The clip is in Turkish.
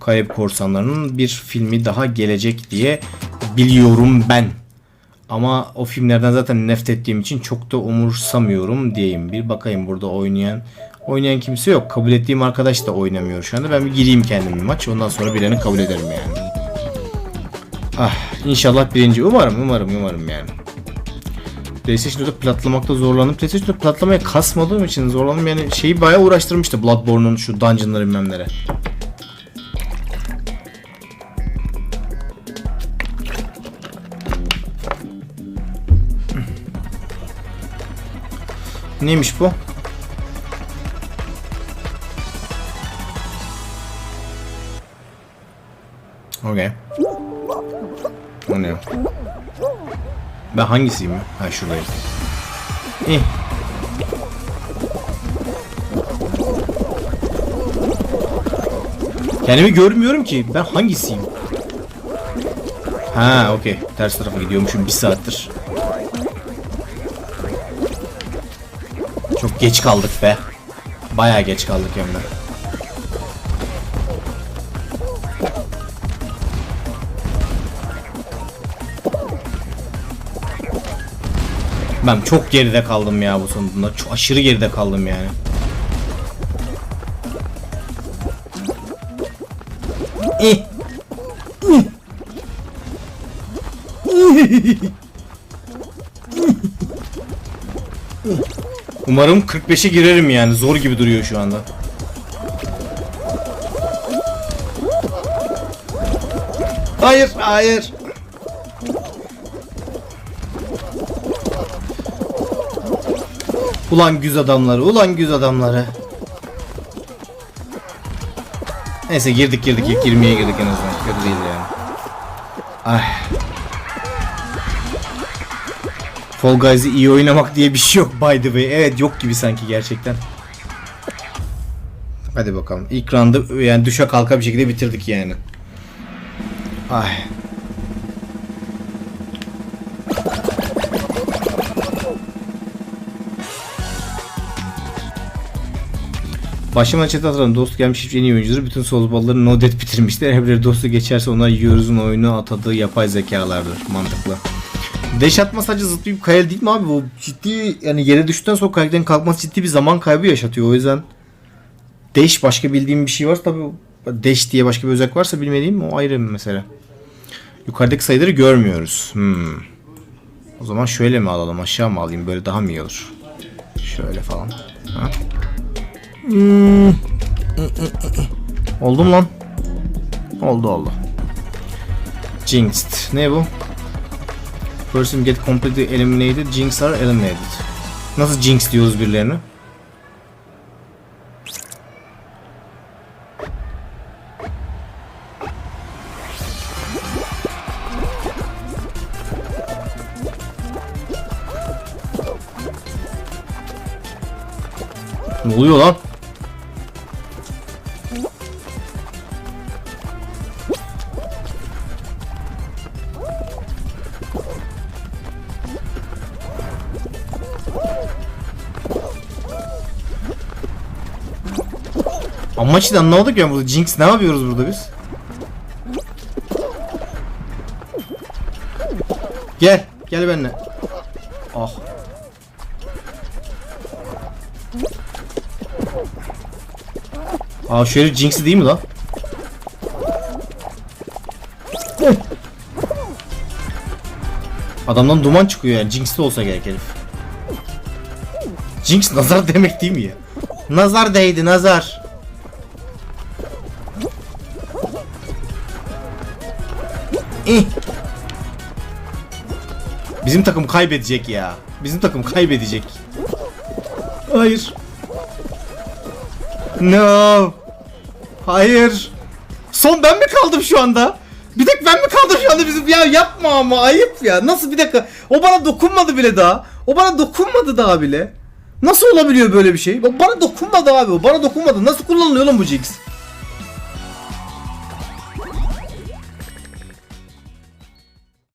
Kayıp Korsanları'nın bir filmi daha gelecek diye biliyorum ben. Ama o filmlerden zaten nefret ettiğim için çok da umursamıyorum diyeyim. Bir bakayım burada oynayan oynayan kimse yok. Kabul ettiğim arkadaş da oynamıyor şu anda. Ben bir gireyim kendim bir maç. Ondan sonra birini kabul ederim yani. Ah inşallah birinci. Umarım umarım umarım yani. PlayStation'da platlamakta zorlandım. PlayStation'da platlamaya kasmadığım için zorlandım. Yani şeyi bayağı uğraştırmıştı Bloodborne'un şu dungeonları bilmemlere. Neymiş bu? Okay. O ne? Ben hangisiyim ya? Ha şuradayım. İyi. Kendimi görmüyorum ki. Ben hangisiyim? Ha okey. Ters tarafa gidiyormuşum bir saattir. Geç kaldık be. Bayağı geç kaldık hem. Ben çok geride kaldım ya bu sonunda. Çok aşırı geride kaldım yani. İh. İh. Umarım 45'e girerim yani. Zor gibi duruyor şu anda. Hayır, hayır. Ulan güz adamları, ulan güz adamları. Neyse girdik girdik ilk girmeye girdik en azından. Kötü değil yani. Ay. Fall Guys'ı iyi oynamak diye bir şey yok by the way. Evet yok gibi sanki gerçekten. Hadi bakalım. İlk round'ı yani düşe kalka bir şekilde bitirdik yani. Ay. Başıma çete atarım. Dost gelmiş hiçbir en iyi oyuncuları. Bütün sozbalları no death bitirmişler. Her biri dostu geçerse onlar yiyoruzun oyunu atadığı yapay zekalardır. Mantıklı. Deş atma sadece zıplayıp kayal değil mi abi? Bu ciddi yani yere düştükten sonra karakterin kalkması ciddi bir zaman kaybı yaşatıyor. O yüzden Deş başka bildiğim bir şey varsa tabi Deş diye başka bir özellik varsa bilmediğim o ayrı bir mesele. Yukarıdaki sayıları görmüyoruz. Hmm. O zaman şöyle mi alalım aşağı mı alayım böyle daha mı iyi olur? Şöyle falan. Ha? Hmm. Oldu lan? Oldu oldu. Jinxed. Ne bu? Person get completely eliminated. Jinx are eliminated. Nasıl Jinx diyoruz birilerine? Ne oluyor lan? Amaçı da anlamadık ya burada. Jinx ne yapıyoruz burada biz? Gel. Gel benimle. Ah. Aa şu herif Jinx'i değil mi lan? Adamdan duman çıkıyor yani. Jinx'te olsa gerek herif. Jinx nazar demek değil mi ya? Nazar değdi nazar. Eh. Bizim takım kaybedecek ya. Bizim takım kaybedecek. Hayır. No. Hayır. Son ben mi kaldım şu anda? Bir tek ben mi kaldım şu anda bizim? Ya yapma ama ayıp ya. Nasıl bir dakika? O bana dokunmadı bile daha. O bana dokunmadı daha bile. Nasıl olabiliyor böyle bir şey? Bana dokunmadı abi. Bana dokunmadı. Nasıl kullanılıyor lan bu Jinx?